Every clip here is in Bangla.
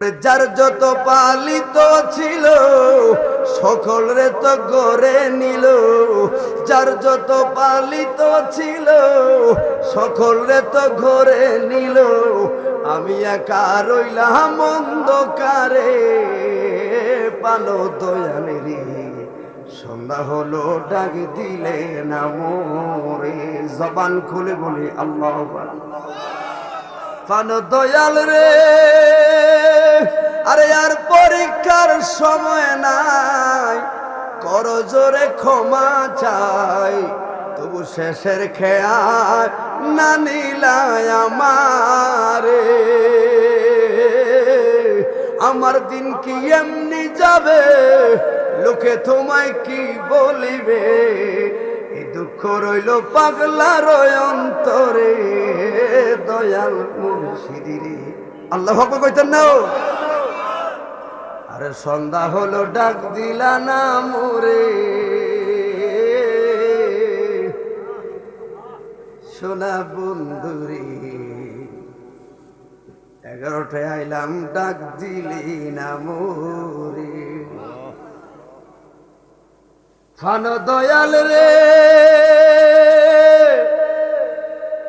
যার যত পালিত ছিল, সকল রে তো গড়ে নিল। যার যত পালিত ছিল, সকল রে তো ঘরে নিল। আমি একা রইলাম অন্ধকারে, পালো দয়ালেরি সন্ধ্যা হলো, ডাক দিলে না মোরে। জবান খুলে বলি, আল্লাহ ফান দয়াল রে। আরে আর পরীক্ষার সময় নাই। কর জোরে ক্ষমা চাই। তবু শেষের খেয়া না নিলাই আমারে। আমার দিন কি এমনি যাবে? লোকে তোমায় কি বলিবে? এই দুঃখ রইল পাগলার অন্তরে। দয়াল মুর্শিদিরে। আল্লাহ কইতেন না আরে সন্ধ্যা হলো, ডাক দিলা না মোরে। সোনা বন্ধুরে এগারোটায় আইলাম, ডাক দিলি না মোরে। ফান দয়াল রে,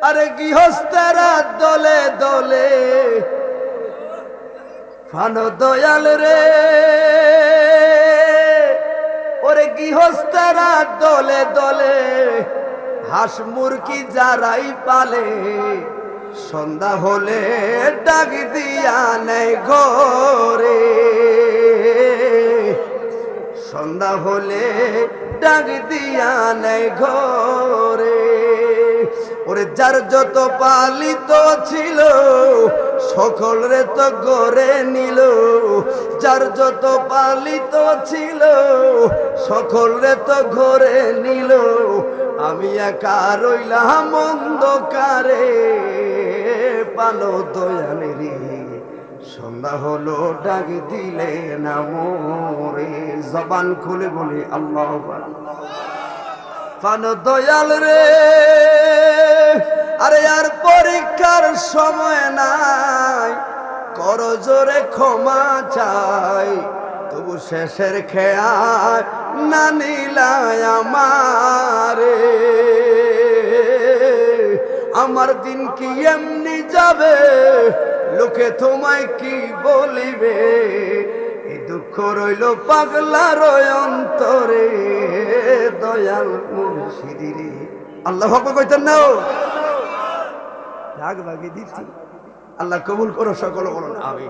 আরে গৃহস্থেরা দলে দলে ফান দয়াল রে। ওরে গৃহস্থেরা দলে দলে হাঁস মুরগি যারাই পালে, সন্ধ্যা হলে ডাক দিয়া নেই ঘরে। সন্ধ্যা হলে ডাক দিয়া নেই ঘরে। ওরে যার যত পালিত ছিল সকলরে তো গড়ে নিল, যার যত পালিত ছিল, সকলরে তো ঘরে নিল। আমি একা রইলাম অন্ধকারে, পালো দয়ালেরি সন্ধ্যা হলো, ডাক দিলে না মোরে। জবান খুলে বলি, আল্লাহ পান দয়াল রে আরে আর পরীক্ষার সময় নাই। কর জোরে ক্ষমা চাই। তবু শেষের খেয়া না নিলায় আমারে। আমার দিন কি এমনি যাবে? লোকে তোমায় কি বলিবে? এই দুঃখ রইল পাগলার অন্তরে, দয়াল মুর্শিদিরে। আল্লাহ কইতেন না রাগ ভাগে দিচ্ছি। আল্লাহ কবুল করো সকল বলুন আমি